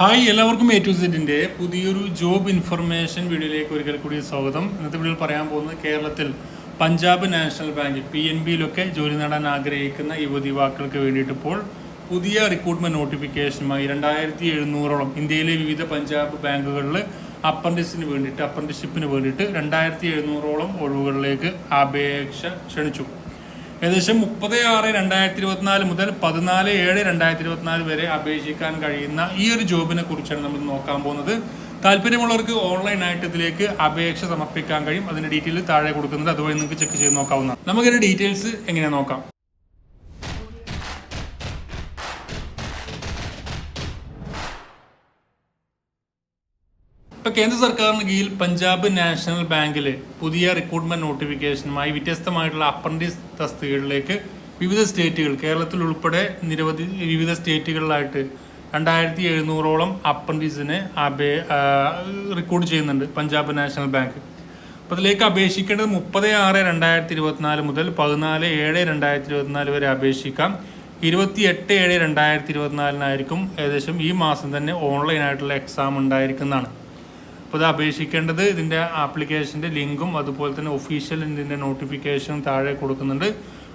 Hi എല്ലാവർക്കും A to സെറ്റിന്റെ പുതിയൊരു ജോബ് ഇൻഫർമേഷൻ വീഡിയോയിലേക്ക് ഒരിക്കൽ കൂടി സ്വാഗതം. ഇന്നത്തെ വീഡിയോയിൽ പറയാൻ പോകുന്നത് കേരളത്തിൽ Punjab national bank P N ബിയിലൊക്കെ ജോലി നേടാൻ ആഗ്രഹിക്കുന്ന യുവതിവാക്കൾക്ക് വേണ്ടിയിട്ട് ഇപ്പോൾ പുതിയ റിക്രൂട്ട്മെന്റ് നോട്ടിഫിക്കേഷനുമായി രണ്ടായിരത്തി എഴുന്നൂറോളം ഇന്ത്യയിലെ വിവിധ പഞ്ചാബ് ബാങ്കുകളിൽ അപ്രന്റീസിന് വേണ്ടിയിട്ട് അപ്രന്റീഷിപ്പിന് വേണ്ടിയിട്ട് രണ്ടായിരത്തി എഴുന്നൂറോളം ഒഴിവുകളിലേക്ക് അപേക്ഷ ക്ഷണിച്ചു. ഏകദേശം മുപ്പത് ആറ് രണ്ടായിരത്തി ഇരുപത്തിനാല് മുതൽ പതിനാല് ഏഴ് രണ്ടായിരത്തി ഇരുപത്തിനാല് വരെ അപേക്ഷിക്കാൻ കഴിയുന്ന ഈ ഒരു ജോബിനെ കുറിച്ചാണ് നമ്മൾ നോക്കാൻ പോകുന്നത്. താല്പര്യമുള്ളവർക്ക് ഓൺലൈനായിട്ട് ഇതിലേക്ക് അപേക്ഷ സമർപ്പിക്കാൻ കഴിയും. അതിന്റെ ഡീറ്റെയിൽ താഴെ കൊടുക്കുന്നത് അതുവഴി നിങ്ങൾക്ക് ചെക്ക് ചെയ്ത് നോക്കാവുന്നതാണ്. നമുക്കിതിന്റെ ഡീറ്റെയിൽസ് എങ്ങനെയാ നോക്കാം. ഇപ്പൊ കേന്ദ്ര സർക്കാരിന് കീഴിൽ പഞ്ചാബ് നാഷണൽ ബാങ്കിൽ പുതിയ റിക്രൂട്ട്മെന്റ് നോട്ടിഫിക്കേഷനുമായി വ്യത്യസ്തമായിട്ടുള്ള അപ്രന്റീസ് തസ്തികകളിലേക്ക് വിവിധ സ്റ്റേറ്റുകൾ കേരളത്തിൽ ഉൾപ്പെടെ നിരവധി വിവിധ സ്റ്റേറ്റുകളിലായിട്ട് രണ്ടായിരത്തി എഴുന്നൂറോളം അപ്രന്റീസിനെ അപേ റിക്രൂട്ട് ചെയ്യുന്നുണ്ട് പഞ്ചാബ് നാഷണൽ ബാങ്ക്. അപ്പോൾ അതിലേക്ക് അപേക്ഷിക്കേണ്ടത് മുപ്പത് ആറ് രണ്ടായിരത്തി ഇരുപത്തിനാല് മുതൽ പതിനാല് ഏഴ് രണ്ടായിരത്തി ഇരുപത്തിനാല് വരെ അപേക്ഷിക്കാം. ഇരുപത്തി എട്ട് ഏഴ് രണ്ടായിരത്തി ഇരുപത്തിനാലിനായിരിക്കും ഏകദേശം ഈ മാസം തന്നെ ഓൺലൈനായിട്ടുള്ള എക്സാം ഉണ്ടായിരിക്കുന്നതാണ്. അപ്പോൾ ഇത് അപേക്ഷിക്കേണ്ടത്. ഇതിന്റെ ആപ്ലിക്കേഷന്റെ ലിങ്കും അതുപോലെ തന്നെ ഒഫീഷ്യൽ ഇതിന്റെ നോട്ടിഫിക്കേഷനും താഴെ കൊടുക്കുന്നുണ്ട്.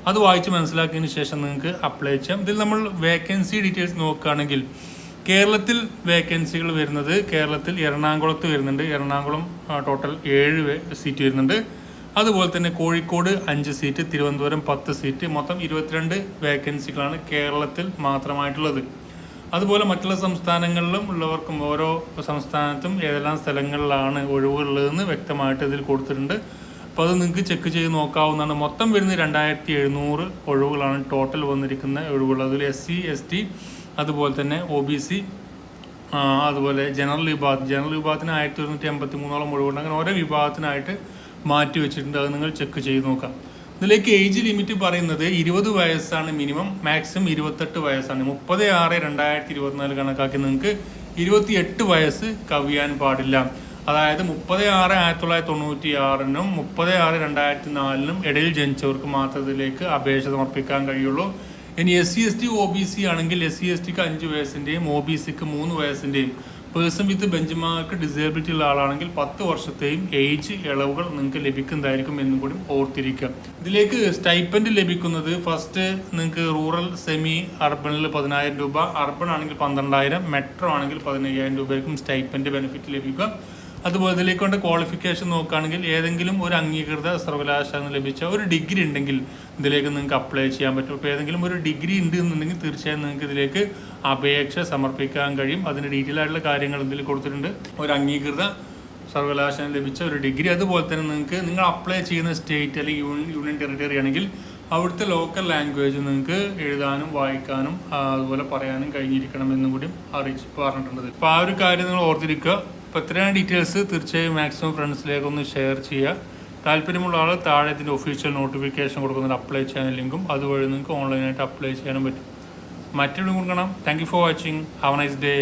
അത് വായിച്ച് മനസ്സിലാക്കിയതിന് ശേഷം നിങ്ങൾക്ക് അപ്ലൈ ചെയ്യാം. ഇതിൽ നമ്മൾ വേക്കൻസി ഡീറ്റെയിൽസ് നോക്കുകയാണെങ്കിൽ കേരളത്തിൽ വേക്കൻസികൾ വരുന്നത് കേരളത്തിൽ എറണാകുളത്ത് വരുന്നുണ്ട്. എറണാകുളം ടോട്ടൽ ഏഴ് സീറ്റ് വരുന്നുണ്ട്. അതുപോലെ തന്നെ കോഴിക്കോട് അഞ്ച് സീറ്റ് തിരുവനന്തപുരം പത്ത് സീറ്റ്. മൊത്തം ഇരുപത്തിരണ്ട് വേക്കൻസികളാണ് കേരളത്തിൽ മാത്രമായിട്ടുള്ളത്. അതുപോലെ മറ്റുള്ള സംസ്ഥാനങ്ങളിലും ഉള്ളവർക്കും ഓരോ സംസ്ഥാനത്തും ഏതെല്ലാം സ്ഥലങ്ങളിലാണ് ഒഴിവുകളുള്ളതെന്ന് വ്യക്തമായിട്ട് ഇതിൽ കൊടുത്തിട്ടുണ്ട്. അപ്പോൾ അത് നിങ്ങൾക്ക് ചെക്ക് ചെയ്ത് നോക്കാവുന്നതാണ്. മൊത്തം വരുന്ന രണ്ടായിരത്തി എഴുന്നൂറ് ഒഴിവുകളാണ് ടോട്ടൽ വന്നിരിക്കുന്ന ഒഴിവുകൾ. അതിൽ എസ് സി എസ് ടി അതുപോലെ തന്നെ ഒ ബി സി അതുപോലെ ജനറൽ വിഭാഗം. ജനറൽ വിഭാഗത്തിന് ആയിരത്തി ഒരുന്നൂറ്റി എൺപത്തി മൂന്നോളം ഒഴിവുണ്ട്. അങ്ങനെ ഓരോ വിഭാഗത്തിനായിട്ട് മാറ്റി വെച്ചിട്ടുണ്ട്. അത് നിങ്ങൾ ചെക്ക് ചെയ്ത് നോക്കാം. ഇതിലേക്ക് ഏജ് ലിമിറ്റ് പറയുന്നത് ഇരുപത് വയസ്സാണ് മിനിമം മാക്സിമം ഇരുപത്തെട്ട് വയസ്സാണ്. മുപ്പത് ആറ് രണ്ടായിരത്തി ഇരുപത്തിനാല് കണക്കാക്കി നിങ്ങൾക്ക് ഇരുപത്തിയെട്ട് വയസ്സ് കവിയാൻ പാടില്ല. അതായത് മുപ്പത് ആറ് ആയിരത്തി തൊള്ളായിരത്തി തൊണ്ണൂറ്റി ആറിനും മുപ്പത് ആറ് രണ്ടായിരത്തി നാലിനും ഇടയിൽ ജനിച്ചവർക്ക് മാത്രം ഇതിലേക്ക് അപേക്ഷ സമർപ്പിക്കാൻ കഴിയുള്ളൂ. ഇനി S C S T O B C ആണെങ്കിൽ എസ് സി എസ് ടിക്ക് അഞ്ച് വയസ്സിന്റെയും ഒ ബി സിക്ക് മൂന്ന് വയസ്സിന്റെയും person with benchmark disability ഉള്ള ആളാണെങ്കിൽ പത്ത് വർഷത്തെയും ഏജ് ഇളവുകൾ നിങ്ങൾക്ക് ലഭിക്കുന്നതായിരിക്കും എന്നും കൂടി ഓർത്തിരിക്കുക. ഇതിലേക്ക് സ്റ്റൈപ്പൻഡ് ലഭിക്കുന്നത് ഫസ്റ്റ് നിങ്ങൾക്ക് റൂറൽ സെമി അർബണിൽ പതിനായിരം രൂപ അർബൺ ആണെങ്കിൽ പന്ത്രണ്ടായിരം മെട്രോ ആണെങ്കിൽ പതിനയ്യായിരം രൂപയ്ക്കും സ്റ്റൈപ്പൻഡ് ബെനിഫിറ്റ് ലഭിക്കുക. അതുപോലെ ഇതിലേക്ക് കൊണ്ട് ക്വാളിഫിക്കേഷൻ നോക്കുകയാണെങ്കിൽ ഏതെങ്കിലും ഒരു അംഗീകൃത സർവകലാശാല ലഭിച്ച ഒരു ഡിഗ്രി ഉണ്ടെങ്കിൽ ഇതിലേക്ക് നിങ്ങൾക്ക് അപ്ലൈ ചെയ്യാൻ പറ്റും. ഇപ്പോൾ ഏതെങ്കിലും ഒരു ഡിഗ്രി ഉണ്ട് എന്നുണ്ടെങ്കിൽ തീർച്ചയായും നിങ്ങൾക്ക് ഇതിലേക്ക് അപേക്ഷ സമർപ്പിക്കാൻ കഴിയും. അതിന് ഡീറ്റെയിൽ ആയിട്ടുള്ള കാര്യങ്ങൾ ഇതിൽ കൊടുത്തിട്ടുണ്ട്. ഒരു അംഗീകൃത സർവകലാശാല ലഭിച്ച ഒരു ഡിഗ്രി അതുപോലെ തന്നെ നിങ്ങൾക്ക് നിങ്ങൾ അപ്ലൈ ചെയ്യുന്ന സ്റ്റേറ്റ് അല്ലെങ്കിൽ യൂണിയൻ ടെറിട്ടറി ആണെങ്കിൽ അവിടുത്തെ ലോക്കൽ ലാംഗ്വേജ് നിങ്ങൾക്ക് എഴുതാനും വായിക്കാനും അതുപോലെ പറയാനും കഴിഞ്ഞിരിക്കണം എന്നും കൂടി അറിയിച്ച് പറഞ്ഞിട്ടുണ്ട്. അപ്പോൾ ആ ഒരു കാര്യം നിങ്ങൾ ഓർത്തിരിക്കുക. അപ്പോൾ ഡീറ്റെയിൽസ് തീർച്ചയായും മാക്സിമം ഫ്രണ്ട്സിലേക്ക് ഒന്ന് ഷെയർ ചെയ്യുക. താല്പര്യമുള്ള ആൾ താഴെ ഇതിന്റെ ഒഫീഷ്യൽ നോട്ടിഫിക്കേഷൻ കൊടുക്കുന്ന അപ്ലൈ ചെയ്യാൻ ലിങ്കും അതുവഴി നിങ്ങൾക്ക് ഓൺലൈനായിട്ട് അപ്ലൈ ചെയ്യാനും പറ്റും. മറ്റൊരു കൊടുക്കണം. Thank you for watching have nice day